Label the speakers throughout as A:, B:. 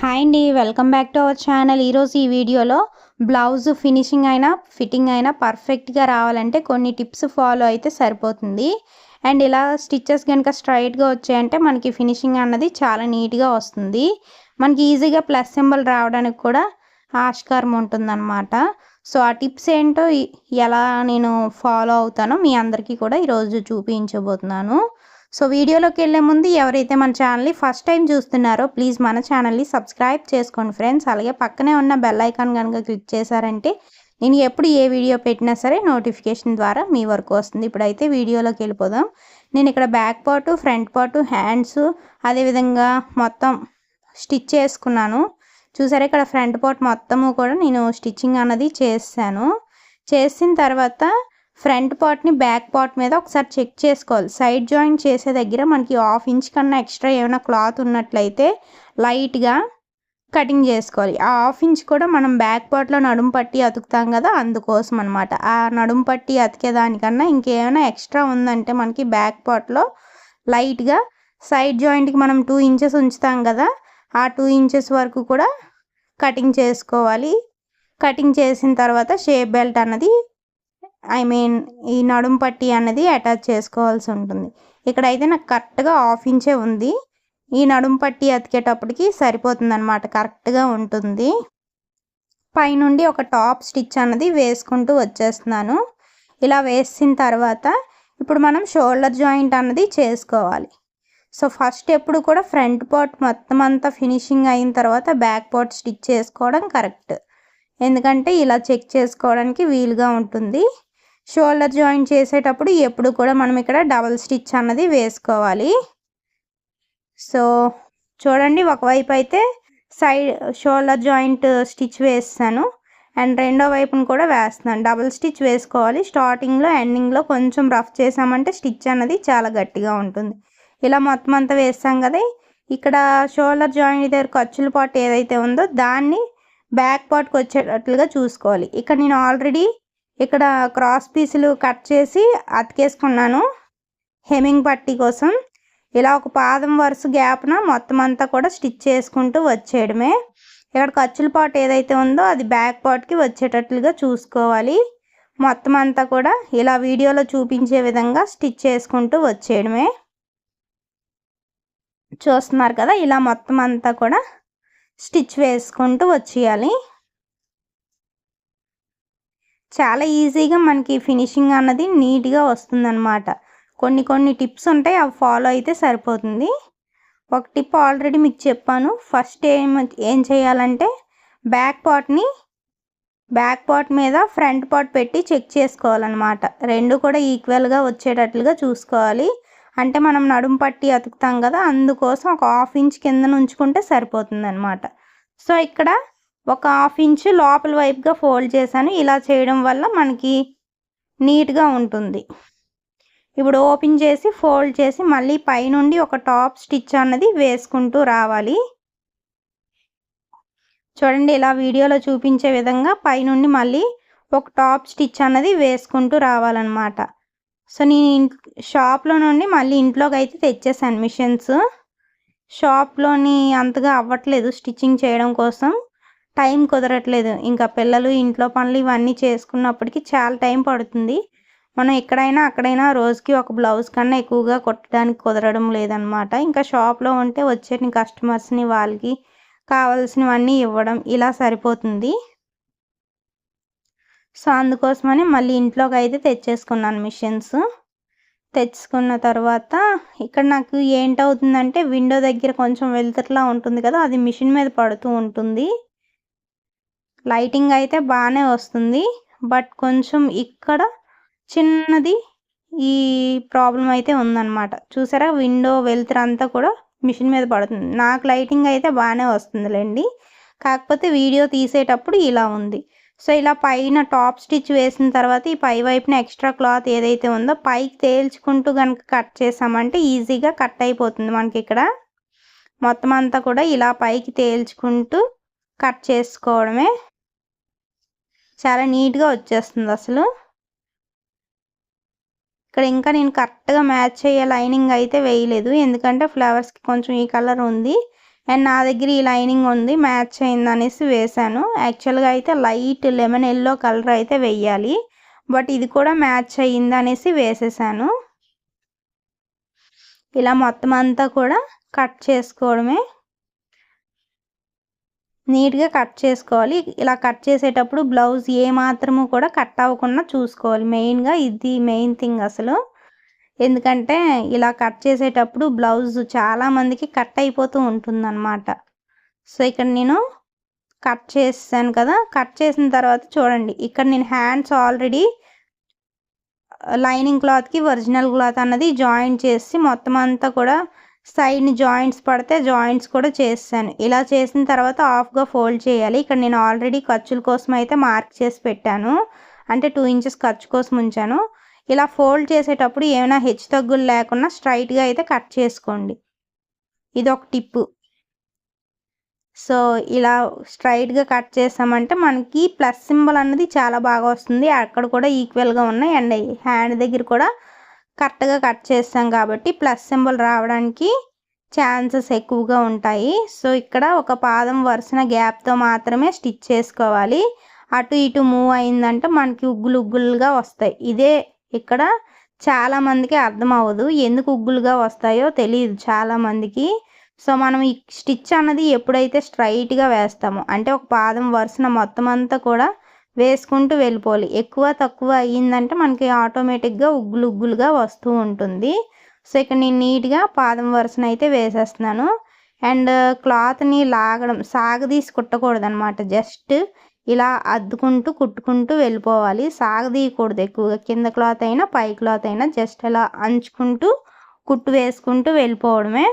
A: Hi అండి welcome back to our channel. ఈరోజు ఈ వీడియోలో బ్లౌజ్ ఫినిషింగ్ అయినా ఫిట్టింగ్ అయినా పర్ఫెక్ట్గా రావాలంటే కొన్ని టిప్స్ ఫాలో అయితే సరిపోతుంది. అండ్ ఇలా స్టిచ్చెస్ కనుక స్ట్రైట్గా వచ్చాయంటే మనకి ఫినిషింగ్ అన్నది చాలా నీట్గా వస్తుంది. మనకి ఈజీగా ప్లస్ సింబల్ రావడానికి కూడా ఆస్కారం ఉంటుందన్నమాట. సో ఆ టిప్స్ ఏంటో ఎలా నేను ఫాలో అవుతానో మీ అందరికీ కూడా ఈరోజు చూపించబోతున్నాను. సో వీడియోలోకి వెళ్ళే ముందు ఎవరైతే మన ఛానల్ని ఫస్ట్ టైం చూస్తున్నారో ప్లీజ్ మన ఛానల్ని సబ్స్క్రైబ్ చేసుకోండి ఫ్రెండ్స్. అలాగే పక్కనే ఉన్న బెల్ ఐకాన్ కనుక క్లిక్ చేశారంటే నేను ఎప్పుడు ఏ వీడియో పెట్టినా సరే నోటిఫికేషన్ ద్వారా మీ వరకు వస్తుంది. ఇప్పుడైతే వీడియోలోకి వెళ్ళిపోదాం. నేను ఇక్కడ back part front part hands అదేవిధంగా మొత్తం స్టిచ్ చేసుకున్నాను. చూసారా ఇక్కడ ఫ్రంట్ పార్ట్ మొత్తము కూడా నేను స్టిచ్చింగ్ అన్నది చేశాను. చేసిన తర్వాత ఫ్రంట్ పార్ట్ని బ్యాక్ పార్ట్ మీద ఒకసారి చెక్ చేసుకోవాలి. సైడ్ జాయింట్ చేసే దగ్గర మనకి హాఫ్ ఇంచ్ కన్నా ఎక్స్ట్రా ఏమైనా క్లాత్ ఉన్నట్లయితే లైట్గా కటింగ్ చేసుకోవాలి. ఆ హాఫ్ ఇంచ్ కూడా మనం బ్యాక్ పార్ట్లో నడుము పట్టి అతుకుతాం కదా అందుకోసం అనమాట ఆ నడుము పట్టి అతికేదానికన్నా ఇంకేమైనా ఎక్స్ట్రా ఉందంటే మనకి బ్యాక్ పార్ట్లో లైట్గా సైడ్ జాయింట్కి మనం టూ ఇంచెస్ ఉంచుతాం కదా ఆ టూ ఇంచెస్ వరకు కూడా కటింగ్ చేసుకోవాలి. కటింగ్ చేసిన తర్వాత షేప్ బెల్ట్ అన్నది ఐ మీన్ ఈ నడుం పట్టి అన్నది అటాచ్ చేసుకోవాల్సి ఉంటుంది. ఇక్కడైతే నాకు కరెక్ట్గా హాఫ్ ఇంచే ఉంది. ఈ నడుం పట్టి అతికేటప్పటికి సరిపోతుంది అనమాట కరెక్ట్గా ఉంటుంది. పైనుండి ఒక టాప్ స్టిచ్ అన్నది వేసుకుంటూ వచ్చేస్తున్నాను. ఇలా వేసిన తర్వాత ఇప్పుడు మనం షోల్డర్ జాయింట్ అన్నది చేసుకోవాలి. సో ఫస్ట్ ఎప్పుడు కూడా ఫ్రంట్ పార్ట్ మొత్తం అంతా ఫినిషింగ్ అయిన తర్వాత బ్యాక్ పార్ట్ స్టిచ్ చేసుకోవడం కరెక్ట్. ఎందుకంటే ఇలా చెక్ చేసుకోవడానికి వీలుగా ఉంటుంది. షోల్డర్ జాయింట్ చేసేటప్పుడు ఎప్పుడు కూడా మనం ఇక్కడ డబల్ స్టిచ్ అన్నది వేసుకోవాలి. సో చూడండి ఒకవైపు అయితే సైడ్ షోల్డర్ జాయింట్ స్టిచ్ వేస్తాను. అండ్ రెండో వైపును కూడా వేస్తున్నాను. డబుల్ స్టిచ్ వేసుకోవాలి. స్టార్టింగ్లో ఎండింగ్లో కొంచెం రఫ్ చేసామంటే స్టిచ్ అన్నది చాలా గట్టిగా ఉంటుంది. ఇలా మొత్తం అంతా వేస్తాం కదా. ఇక్కడ షోల్డర్ జాయింట్ దగ్గర ఖర్చుల పాటు ఏదైతే ఉందో దాన్ని బ్యాక్ పార్ట్కి వచ్చేటట్లుగా చూసుకోవాలి. ఇక్కడ నేను ఆల్రెడీ ఇక్కడ క్రాస్ పీసులు కట్ చేసి అతికేసుకున్నాను. హెమింగ్ పట్టీ కోసం. ఇలా ఒక పాదం వరుస గ్యాప్న మొత్తం అంతా కూడా స్టిచ్ చేసుకుంటూ వచ్చేయడమే. ఇక్కడ ఖర్చుల పాటు ఏదైతే ఉందో అది బ్యాక్ పార్ట్కి వచ్చేటట్లుగా చూసుకోవాలి. మొత్తం అంతా కూడా ఇలా వీడియోలో చూపించే విధంగా స్టిచ్ చేసుకుంటూ వచ్చేయడమే. చూస్తున్నారు కదా ఇలా మొత్తం అంతా కూడా స్టిచ్ వేసుకుంటూ వచ్చేయాలి. చాలా ఈజీగా మనకి ఫినిషింగ్ అన్నది నీట్గా వస్తుందన్నమాట. కొన్ని కొన్ని టిప్స్ ఉంటాయి అవి ఫాలో అయితే సరిపోతుంది. ఒక టిప్ ఆల్రెడీ మీకు చెప్పాను. ఫస్ట్ ఏం ఏం చేయాలంటే బ్యాక్ పార్ట్ని బ్యాక్ పార్ట్ మీద ఫ్రంట్ పార్ట్ పెట్టి చెక్ చేసుకోవాలన్నమాట. రెండు కూడా ఈక్వల్గా వచ్చేటట్లుగా చూసుకోవాలి. అంటే మనం నడుము పట్టి అతుకుతాం కదా అందుకోసం ఒక హాఫ్ ఇంచ్ కింద ఉంచుకుంటే సరిపోతుంది అనమాట సో ఇక్కడ ఒక హాఫ్ ఇంచ్ లోపల వైపుగా ఫోల్డ్ చేశాను. ఇలా చేయడం వల్ల మనకి నీట్గా ఉంటుంది. ఇప్పుడు ఓపెన్ చేసి ఫోల్డ్ చేసి మళ్ళీ పైనుండి ఒక టాప్ స్టిచ్ అన్నది వేసుకుంటూ రావాలి. చూడండి ఇలా వీడియోలో చూపించే విధంగా పైనుండి మళ్ళీ ఒక టాప్ స్టిచ్ అన్నది వేసుకుంటూ రావాలన్నమాట. సో నేను షాప్లో నుండి మళ్ళీ ఇంట్లోకి అయితే తెచ్చేసాను మిషన్స్. షాప్లోని అంతగా అవ్వట్లేదు స్టిచ్చింగ్ చేయడం కోసం. టైం కుదరట్లేదు. ఇంకా పిల్లలు ఇంట్లో పనులు ఇవన్నీ చేసుకున్నప్పటికీ చాలా టైం పడుతుంది. మనం ఎక్కడైనా అక్కడైనా రోజుకి ఒక బ్లౌజ్ కన్నా ఎక్కువగా కుట్టడానికి కుదరడం లేదనమాట. ఇంకా షాప్లో ఉంటే వచ్చే కస్టమర్స్ని వాళ్ళకి కావాల్సినవన్నీ ఇవ్వడం ఇలా సరిపోతుంది. సో అందుకోసమని మళ్ళీ ఇంట్లోకి అయితే తెచ్చేసుకున్నాను మిషన్స్. తెచ్చుకున్న తర్వాత ఇక్కడ నాకు ఏంటవుతుందంటే విండో దగ్గర కొంచెం వెలుతురులా ఉంటుంది కదా అది మిషన్ మీద పడుతూ ఉంటుంది. లైటింగ్ అయితే బాగానే వస్తుంది. బట్ కొంచెం ఇక్కడ చిన్నది ఈ ప్రాబ్లం అయితే ఉందన్నమాట. చూసారా? విండో వెలుతురు అంతా కూడా మిషన్ మీద పడుతుంది. నాకు లైటింగ్ అయితే బాగానే వస్తుందిలేండి. కాకపోతే వీడియో తీసేటప్పుడు ఇలా ఉంది. సో ఇలా పైన టాప్ స్టిచ్ వేసిన తర్వాత ఈ పై వైపున ఎక్స్ట్రా క్లాత్ ఏదైతే ఉందో పైకి తేల్చుకుంటూ కనుక కట్ చేసామంటే ఈజీగా కట్ అయిపోతుంది మనకి ఇక్కడ. మొత్తం అంతా కూడా ఇలా పైకి తేల్చుకుంటూ కట్ చేసుకోవడమే చాలా నీట్గా వచ్చేస్తుంది అసలు. ఇక్కడ ఇంకా నేను కరెక్ట్గా మ్యాచ్ అయ్యే లైనింగ్ అయితే వేయలేదు. ఎందుకంటే ఫ్లవర్స్కి కొంచెం ఈ కలర్ ఉంది. అండ్ నా దగ్గర ఈ లైనింగ్ ఉంది. మ్యాచ్ అయింది అనేసి వేశాను. యాక్చువల్గా అయితే లైట్ లెమన్ ఎల్లో కలర్ అయితే వేయాలి. బట్ ఇది కూడా మ్యాచ్ అయ్యింది అనేసి వేసేసాను. ఇలా మొత్తం అంతా కూడా కట్ చేసుకోవడమే. నీట్గా కట్ చేసుకోవాలి. ఇలా కట్ చేసేటప్పుడు బ్లౌజ్ ఏ మాత్రము కూడా కట్ అవ్వకుండా చూసుకోవాలి. మెయిన్గా ఇది మెయిన్ థింగ్ అసలు. ఎందుకంటే ఇలా కట్ చేసేటప్పుడు బ్లౌజ్ చాలామందికి కట్ అయిపోతూ ఉంటుందన్నమాట. సో ఇక్కడ నేను కట్ చేసాను కదా. కట్ చేసిన తర్వాత చూడండి. ఇక్కడ నేను హ్యాండ్స్ ఆల్రెడీ లైనింగ్ క్లాత్కి ఒరిజినల్ క్లాత్ అన్నది జాయింట్ చేసి మొత్తం అంతా కూడా సైడ్ని జాయింట్స్ పడితే జాయింట్స్ కూడా చేస్తాను. ఇలా చేసిన తర్వాత ఆఫ్గా ఫోల్డ్ చేయాలి. ఇక్కడ నేను ఆల్రెడీ ఖర్చుల కోసం అయితే మార్క్ చేసి పెట్టాను. అంటే టూ ఇంచెస్ ఖర్చు కోసం ఉంచాను. ఇలా ఫోల్డ్ చేసేటప్పుడు ఏమైనా హెచ్చు తగ్గులు లేకుండా స్ట్రైట్గా అయితే కట్ చేసుకోండి. ఇది ఒక టిప్పు. సో ఇలా స్ట్రైట్గా కట్ చేసామంటే మనకి ప్లస్ సింబల్ అన్నది చాలా బాగా వస్తుంది. అక్కడ కూడా ఈక్వల్గా ఉన్నాయి. అండ్ హ్యాండ్ దగ్గర కూడా కరెక్ట్గా కట్ చేస్తాం కాబట్టి ప్లస్ సింబల్ రావడానికి ఛాన్సెస్ ఎక్కువగా ఉంటాయి. సో ఇక్కడ ఒక పాదం వరుసన గ్యాప్తో మాత్రమే స్టిచ్ చేసుకోవాలి. అటు ఇటు మూవ్ అయిందంటే మనకి ఉగ్గులు ఉగ్గులుగా వస్తాయి. ఇదే ఇక్కడ చాలామందికి అర్థం అవ్వదు. ఎందుకు ఉగ్గులుగా వస్తాయో తెలియదు చాలామందికి సో మనం ఈ స్టిచ్ అన్నది ఎప్పుడైతే స్ట్రైట్గా వేస్తామో అంటే ఒక పాదం వరుసన మొత్తం అంతా కూడా వేసుకుంటూ వెళ్ళిపోవాలి. ఎక్కువ తక్కువ అయ్యిందంటే మనకి ఆటోమేటిక్గా ఉగ్గులు ఉగ్గులుగా వస్తూ ఉంటుంది. సో ఇక్కడ నేను నీట్గా పాదం వరుసన అయితే వేసేస్తున్నాను. అండ్ క్లాత్ని లాగడం సాగదీసి కుట్టకూడదు అనమాట జస్ట్ ఇలా అద్దుకుంటూ కుట్టుకుంటూ వెళ్ళిపోవాలి. సాగదీయకూడదు ఎక్కువగా. కింద క్లాత్ అయినా పై క్లాత్ అయినా జస్ట్ అలా అంచుకుంటూ కుట్టు వేసుకుంటూ వెళ్ళిపోవడమే.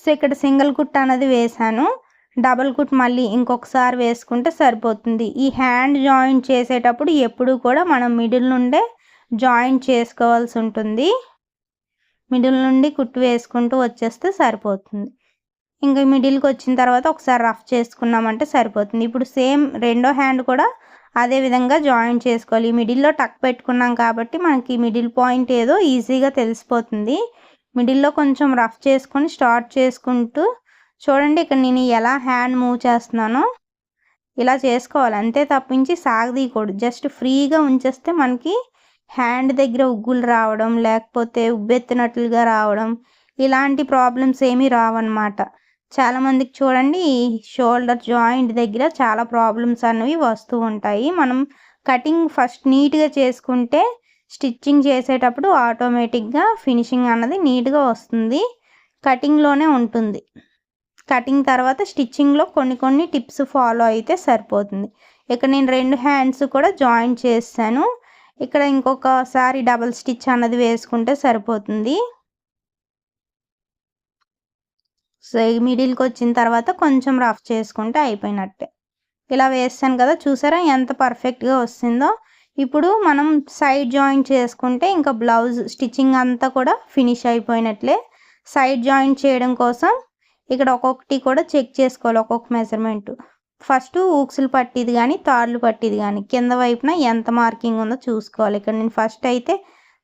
A: సో ఇక్కడ సింగిల్ కుట్ అనేది వేశాను. డబల్ కుట్ మళ్ళీ ఇంకొకసారి వేసుకుంటే సరిపోతుంది. ఈ హ్యాండ్ జాయింట్ చేసేటప్పుడు ఎప్పుడు కూడా మనం మిడిల్ నుండే జాయింట్ చేసుకోవాల్సి ఉంటుంది. మిడిల్ నుండి కుట్టు వేసుకుంటూ వచ్చేస్తే సరిపోతుంది. ఇంకా మిడిల్కి వచ్చిన తర్వాత ఒకసారి రఫ్ చేసుకున్నామంటే సరిపోతుంది. ఇప్పుడు సేమ్ రెండో హ్యాండ్ కూడా అదే విధంగా జాయింట్ చేసుకోవాలి. మిడిల్లో టక్ పెట్టుకున్నాం కాబట్టి మనకి మిడిల్ పాయింట్ ఏదో ఈజీగా తెలిసిపోతుంది. మిడిల్లో కొంచెం రఫ్ చేసుకొని స్టార్ట్ చేసుకుంటూ చూడండి ఇక్కడ నేను ఎలా హ్యాండ్ మూవ్ చేస్తున్నానో ఇలా చేసుకోవాలి. అంతే తప్పించి సాగదీయకూడదు. జస్ట్ ఫ్రీగా ఉంచేస్తే మనకి హ్యాండ్ దగ్గర ఉగ్గులు రావడం లేకపోతే ఉబ్బెత్తినట్లుగా రావడం ఇలాంటి ప్రాబ్లమ్స్ ఏమీ రావన్నమాట. చాలామందికి చూడండి షోల్డర్ జాయింట్ దగ్గర చాలా ప్రాబ్లమ్స్ అనేవి వస్తూ ఉంటాయి. మనం కటింగ్ ఫస్ట్ నీట్గా చేసుకుంటే స్టిచ్చింగ్ చేసేటప్పుడు ఆటోమేటిక్గా ఫినిషింగ్ అన్నది నీట్గా వస్తుంది. కటింగ్లోనే ఉంటుంది. కటింగ్ తర్వాత స్టిచ్చింగ్లో కొన్ని కొన్ని టిప్స్ ఫాలో అయితే సరిపోతుంది. ఇక్కడ నేను రెండు హ్యాండ్స్ కూడా జాయిన్ చేస్తాను ఇక్కడ ఇంకొకసారి డబల్ స్టిచ్ అన్నది వేసుకుంటే సరిపోతుంది. సో మిడిల్కి వచ్చిన తర్వాత కొంచెం రఫ్ చేసుకుంటే అయిపోయినట్టే. ఇలా వేస్తాను కదా చూసారా ఎంత పర్ఫెక్ట్గా వస్తుందో. ఇప్పుడు మనం సైడ్ జాయిన్ చేసుకుంటే ఇంకా బ్లౌజ్ స్టిచ్చింగ్ అంతా కూడా ఫినిష్ అయిపోయినట్లే. సైడ్ జాయిన్ చేయడం కోసం ఇక్కడ ఒక్కొక్కటి కూడా చెక్ చేసుకోవాలి ఒక్కొక్క మెజర్మెంట్ ఫస్ట్ ఊక్సులు పట్టిది కానీ తాళ్ళు పట్టిది కానీ కింద వైపున ఎంత మార్కింగ్ ఉందో చూసుకోవాలి. ఇక్కడ నేను ఫస్ట్ అయితే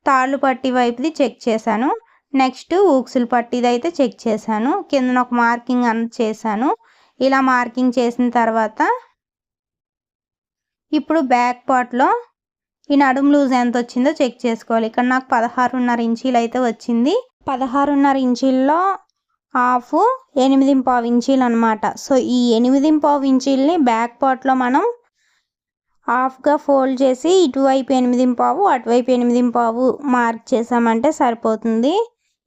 A: తాళ్ళు పట్టి వైపుది చెక్ చేశాను. నెక్స్ట్ ఊక్సులు పట్టిది అయితే చెక్ చేశాను. కింద ఒక మార్కింగ్ అంత చేశాను. ఇలా మార్కింగ్ చేసిన తర్వాత ఇప్పుడు బ్యాక్ పార్ట్లో ఈ నడుము లూజ్ ఎంత వచ్చిందో చెక్ చేసుకోవాలి. ఇక్కడ నాకు పదహారున్నర ఇంచీలు అయితే వచ్చింది. పదహారున్నర ఇంచీల్లో హాఫ్ ఎనిమిది పావు ఇంచీలు అనమాట సో ఈ ఎనిమిది పావు ఇంచీలని బ్యాక్ పార్ట్లో మనం హాఫ్గా ఫోల్డ్ చేసి ఇటువైపు ఎనిమిది పావు అటువైపు ఎనిమిది పావు మార్క్ చేసామంటే సరిపోతుంది.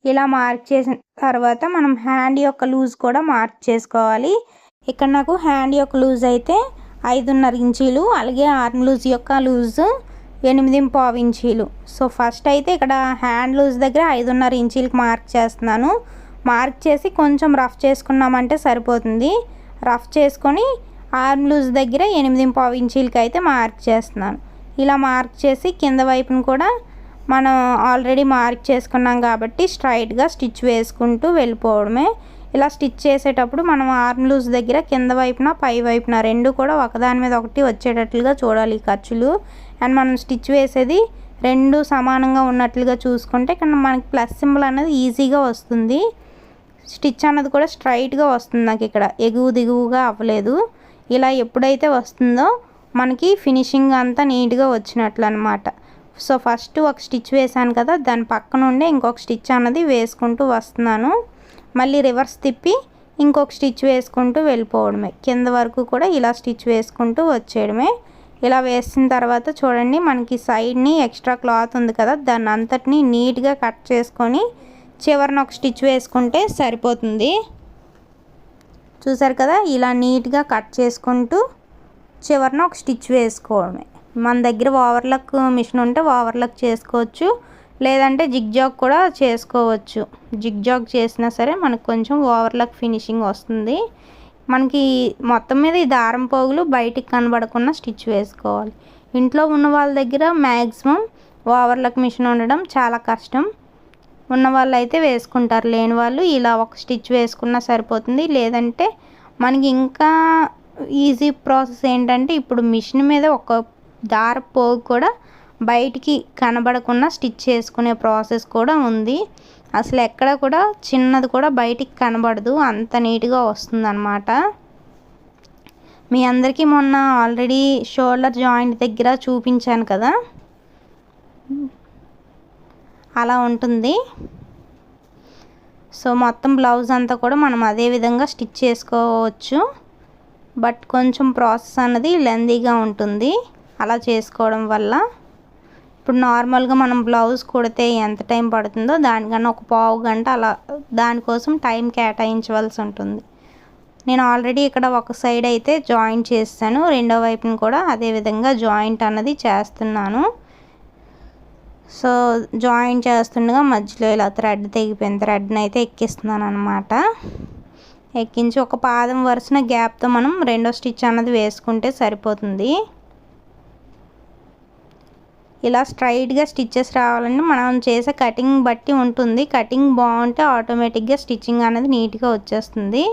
A: ఇలా మార్క్ చేసిన తర్వాత మనం హ్యాండ్ యొక్క లూజ్ కూడా మార్క్ చేసుకోవాలి. ఇక్కడ నాకు హ్యాండ్ యొక్క లూజ్ అయితే ఐదున్నర ఇంచీలు అలాగే ఆర్మ్ లూజ్ యొక్క లూజ్ ఎనిమిది పావు ఇంచీలు. సో ఫస్ట్ అయితే ఇక్కడ హ్యాండ్ లూజ్ దగ్గర ఐదున్నర ఇంచీలకు మార్క్ చేస్తున్నాను. మార్క్ చేసి కొంచెం రఫ్ చేసుకున్నామంటే సరిపోతుంది. రఫ్ చేసుకొని ఆర్మ్ లూజ్ దగ్గర ఎనిమిది పావు ఇంచీలకి అయితే మార్క్ చేస్తున్నాను. ఇలా మార్క్ చేసి కింద వైపును కూడా మనం ఆల్రెడీ మార్క్ చేసుకున్నాం కాబట్టి స్ట్రైట్గా స్టిచ్ వేసుకుంటూ వెళ్ళిపోవడమే. ఇలా స్టిచ్ చేసేటప్పుడు మనం ఆర్మ్ లూజ్ దగ్గర కింద వైపున పై వైపున రెండు కూడా ఒకదాని మీద ఒకటి వచ్చేటట్లుగా చూడాలి ఖర్చులు. అండ్ మనం స్టిచ్ వేసేది రెండు సమానంగా ఉన్నట్లుగా చూసుకుంటే ఇక్కడ మనకి ప్లస్ సింబల్ అనేది ఈజీగా వస్తుంది. స్టిచ్ అన్నది కూడా స్ట్రైట్గా వస్తుంది నాకు ఇక్కడ. ఎగువ దిగువగా అవ్వలేదు. ఇలా ఎప్పుడైతే వస్తుందో మనకి ఫినిషింగ్ అంతా నీట్గా వచ్చినట్లు అనమాట సో ఫస్ట్ ఒక స్టిచ్ వేసాను కదా దాని పక్క నుండి ఇంకొక స్టిచ్ అన్నది వేసుకుంటూ వస్తున్నాను. మళ్ళీ రివర్స్ తిప్పి ఇంకొక స్టిచ్ వేసుకుంటూ వెళ్ళిపోవడమే. కింద వరకు కూడా ఇలా స్టిచ్ వేసుకుంటూ వచ్చేయడమే. ఇలా వేసిన తర్వాత చూడండి మనకి సైడ్ని ఎక్స్ట్రా క్లాత్ ఉంది కదా దాన్ని అంతటిని నీట్గా కట్ చేసుకొని చివరిన ఒక స్టిచ్ వేసుకుంటే సరిపోతుంది. చూసారు కదా ఇలా నీట్గా కట్ చేసుకుంటూ చివరిన ఒక స్టిచ్ వేసుకోవడమే. మన దగ్గర ఓవర్లక్ మిషన్ ఉంటే ఓవర్లక్ చేసుకోవచ్చు లేదంటే జిగ్జాగ్ కూడా చేసుకోవచ్చు. జిగ్జాగ్ చేసినా సరే మనకు కొంచెం ఓవర్లక్ ఫినిషింగ్ వస్తుంది. మనకి మొత్తం మీద ఈ దారం పోగులు బయటికి కనబడకుండా స్టిచ్ వేసుకోవాలి. ఇంట్లో ఉన్న వాళ్ళ దగ్గర మ్యాక్సిమం ఓవర్లక్ మిషన్ ఉండడం చాలా కష్టం. ఉన్న వాళ్ళు అయితే వేసుకుంటారు. లేని వాళ్ళు ఇలా ఒక స్టిచ్ వేసుకున్నా సరిపోతుంది. లేదంటే మనకి ఇంకా ఈజీ ప్రాసెస్ ఏంటంటే ఇప్పుడు మిషన్ మీద ఒక దార పోగు కూడా బయటికి కనబడకుండా స్టిచ్ చేసుకునే ప్రాసెస్ కూడా ఉంది. అసలు ఎక్కడ కూడా చిన్నది కూడా బయటికి కనబడదు. అంత నీట్గా వస్తుంది అనమాట మీ అందరికీ మొన్న ఆల్రెడీ షోల్డర్ జాయింట్ దగ్గర చూపించాను కదా. అలా ఉంటుంది. సో మొత్తం బ్లౌజ్ అంతా కూడా మనం అదే విధంగా స్టిచ్ చేసుకోవచ్చు. బట్ కొంచెం ప్రాసెస్ అన్నది లెందీగా ఉంటుంది అలా చేసుకోవడం వల్ల. ఇప్పుడు నార్మల్గా మనం బ్లౌజ్ కుడితే ఎంత టైం పడుతుందో దానికన్నా ఒక పావు గంట అలా దానికోసం టైం కేటాయించవలసి ఉంటుంది. నేను ఆల్రెడీ ఇక్కడ ఒక సైడ్ అయితే జాయింట్ చేస్తాను రెండో వైపును కూడా అదే విధంగా జాయింట్ అన్నది చేస్తున్నాను. సో జాయిన్ చేస్తుండగా మధ్యలో ఇలా థ్రెడ్ తెగిపోయింది. థ్రెడ్ని అయితే ఎక్కిస్తున్నాను అనమాట ఎక్కించి ఒక పాదం వరుసన గ్యాప్తో మనం రెండో స్టిచ్ అన్నది వేసుకుంటే సరిపోతుంది. ఇలా స్ట్రైట్గా స్టిచ్చెస్ రావాలంటే మనం చేసే కటింగ్ బట్టి ఉంటుంది. కటింగ్ బాగుంటే ఆటోమేటిక్గా స్టిచ్చింగ్ అనేది నీట్గా వచ్చేస్తుంది.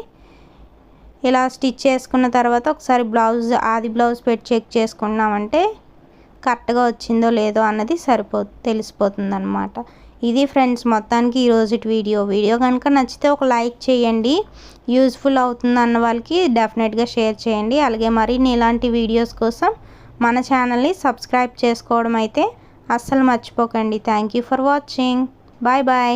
A: ఇలా స్టిచ్ చేసుకున్న తర్వాత ఒకసారి బ్లౌజ్ ఆది బ్లౌజ్ పెట్టి చెక్ చేసుకున్నామంటే కరెక్ట్గా వచ్చిందో లేదో అన్నది సరిపో తెలిసిపోతుంది అనమాట ఇది ఫ్రెండ్స్ మొత్తానికి ఈరోజు వీడియో. వీడియో కనుక నచ్చితే ఒక లైక్ చేయండి. యూజ్ఫుల్ అవుతుంది అన్న వాళ్ళకి డెఫినెట్గా షేర్ చేయండి. అలాగే మరిన్ని ఇలాంటి వీడియోస్ కోసం మన ఛానల్ని సబ్స్క్రైబ్ చేసుకోవడం అయితే అస్సలు మర్చిపోకండి. Thank you for watching. Bye bye.